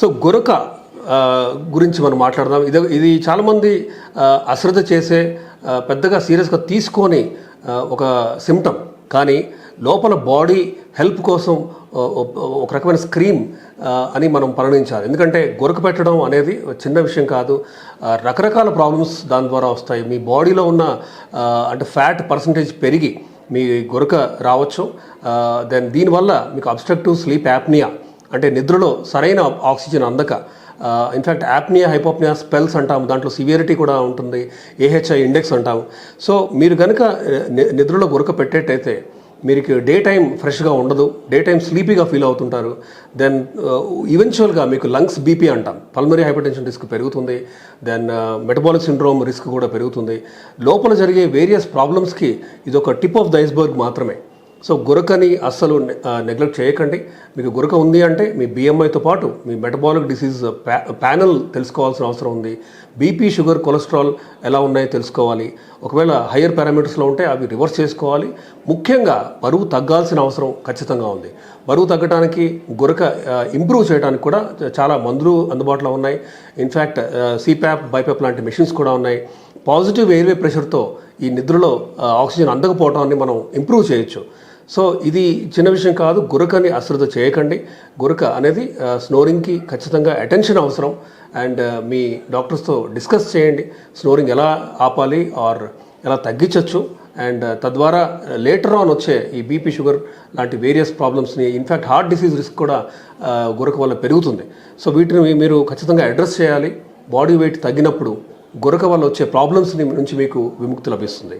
So గొరక గురించి మనం మాట్లాడదాం. ఇది ఇది చాలామంది అశ్రద్ధ చేసే పెద్దగా సీరియస్గా తీసుకొని ఒక సిమ్టమ్ కానీ లోపల బాడీ హెల్ప్ కోసం ఒక రకమైన స్క్రీమ్ అని మనం పరిగణించాలి. ఎందుకంటే గొరక పెట్టడం అనేది చిన్న విషయం కాదు. రకరకాల ప్రాబ్లమ్స్ దాని ద్వారా వస్తాయి. మీ బాడీలో ఉన్న అంటే ఫ్యాట్ పర్సంటేజ్ పెరిగి మీ గొరక రావచ్చు. దెన్ దీనివల్ల మీకు అబ్స్ట్రక్టివ్ స్లీప్ యాప్నియా అంటే నిద్రలో సరైన ఆక్సిజన్ అందక ఇన్ఫ్యాక్ట్ యాప్నియా హైపోప్నియా స్పెల్స్ అంటాము. దాంట్లో సివియరిటీ కూడా ఉంటుంది. ఏహెచ్ఐ ఇండెక్స్ అంటాము. సో మీరు కనుక నిద్రలో గురక పెట్టేటైతే మీకు డే టైం ఫ్రెష్గా ఉండదు. డే టైం స్లీపీగా ఫీల్ అవుతుంటారు. దెన్ ఈవెన్చువల్గా మీకు లంగ్స్ బీపీ అంటాం. పల్మరీ హైపర్టెన్షన్ రిస్క్ పెరుగుతుంది. దెన్ మెటబాలిక్ సిండ్రోమ్ రిస్క్ కూడా పెరుగుతుంది. లోపల జరిగే వేరియస్ ప్రాబ్లమ్స్కి ఇది ఒక టిప్ ఆఫ్ ద ఐస్బర్గ్ మాత్రమే. సో గురకని అస్సలు నెగ్లెక్ట్ చేయకండి. మీకు గురక ఉంది అంటే మీ బిఎంఐతో పాటు మీ మెటబాలిక్ డిసీజ్ ప్యానల్ తెలుసుకోవాల్సిన అవసరం ఉంది. బీపీ షుగర్ కొలెస్ట్రాల్ ఎలా ఉన్నాయో తెలుసుకోవాలి. ఒకవేళ హయ్యర్ పారామీటర్స్లో ఉంటే అవి రివర్స్ చేసుకోవాలి. ముఖ్యంగా బరువు తగ్గాల్సిన అవసరం ఖచ్చితంగా ఉంది. బరువు తగ్గడానికి గురక ఇంప్రూవ్ చేయడానికి కూడా చాలా మందులు అందుబాటులో ఉన్నాయి. ఇన్ఫ్యాక్ట్ సిప్యాప్ బైప్యాప్ లాంటి మెషిన్స్ కూడా ఉన్నాయి. పాజిటివ్ ఎయిర్వే ప్రెషర్తో ఈ నిద్రలో ఆక్సిజన్ అందకపోవడాన్ని మనం ఇంప్రూవ్ చేయొచ్చు. సో ఇది చిన్న విషయం కాదు గురకని అశ్రద్ధ చేయకండి. గురక అనేది స్నోరింగ్కి ఖచ్చితంగా అటెన్షన్ అవసరం. అండ్ మీ డాక్టర్స్తో డిస్కస్ చేయండి. స్నోరింగ్ ఎలా ఆపాలి ఆర్ ఎలా తగ్గించవచ్చు అండ్ తద్వారా లేటర్ ఆన్ వచ్చే ఈ బీపీ షుగర్ లాంటి వేరియస్ ప్రాబ్లమ్స్ని in fact heart disease risk కూడా గురక వల్ల పెరుగుతుంది. సో వీటిని మీరు ఖచ్చితంగా అడ్రస్ చేయాలి. బాడీ వెయిట్ తగ్గినప్పుడు గొరక వల్ల వచ్చే ప్రాబ్లమ్స్ నుంచి మీకు విముక్తి లభిస్తుంది.